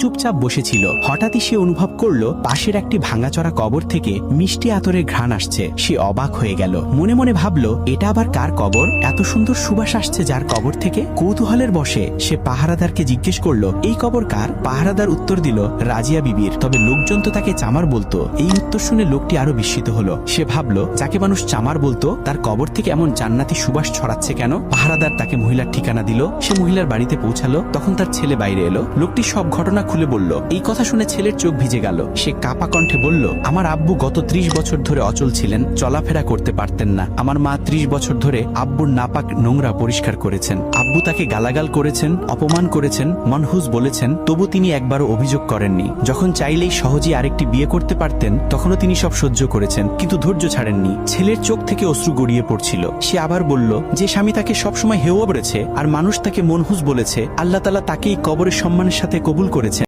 চুপচাপ বসেছিল। হঠাৎই সে অনুভব করল, পাশের একটি ভাঙাচড়া কবর থেকে মিষ্টি আতরের ঘ্রাণ আসছে। সে অবাক হয়ে গেল। মনে মনে ভাবলো, এটা আবার কার কবর? এত সুন্দর সুবাস আসছে যার কবর থেকে? কৌতূহলের বসে সে পাহারাদারকে জিজ্ঞেস করল, এই কবর কার? পাহারাদার উত্তর দিল, রাজিয়া বিবির। তবে লোকজন তো তাকে চামার বলতো। এই উত্তর শুনে লোকটি আরও বিস্মিত হলো। সে ভাবলো, যাকে মানুষ চামার বলতো, তার কবর থেকে এমন জান্নাতি সুবাস ছড়াচ্ছে কেন? পাহারাদার তাকে মহিলার ঠিকানা দিল। সে মহিলার বাড়িতে পৌঁছালো। তখন তার ছেলে বাইরে এলো। লোকটি সব ঘটনা খুলে বলল, এই কথা শুনে ছেলের চোখ ভিজে গেল। সে কাপা কণ্ঠে বলল, আমার আব্বু গত ত্রিশ বছর ধরে অচল ছিলেন, চলাফেরা করতে পারতেন না। আমার মা ত্রিশ বছর ধরে আব্বুর নাপাক নোংরা পরিষ্কার করেছেন। আব্বু তাকে গালাগাল করেছেন, অপমান করেছেন মনহুজ বলেছেন, তবু তিনি একবারও অভিযোগ করেননি। যখন চাইলেই সহজেই আরেকটি বিয়ে করতে পারতেন, তখনও তিনি সব সহ্য করেছেন, কিন্তু ধৈর্য ছাড়েননি। ছেলের চোখ থেকে অশ্রু গড়িয়ে পড়ছিল। সে আবার বলল, যে স্বামী তাকে সবসময় হেও বলেছে, আর মানুষ তাকে মনহুজ বলেছে, আল্লাহ তালা তাকেই কবরের সম্মানের সাথে কবুল করেছেন।